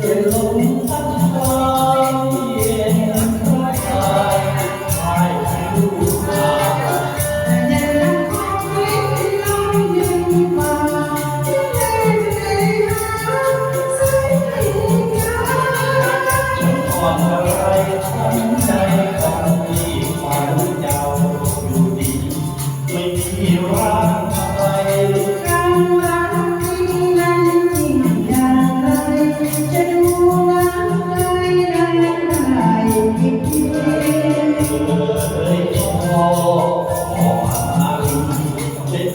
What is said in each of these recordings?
เป็นลมพัด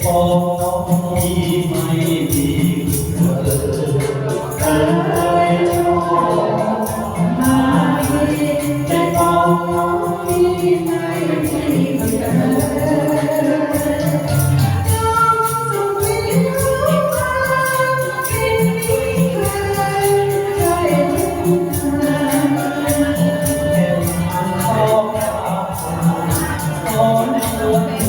ของที่ไม่มีเธอเธอชอบมาแต่ของที่ไม่มีเธอข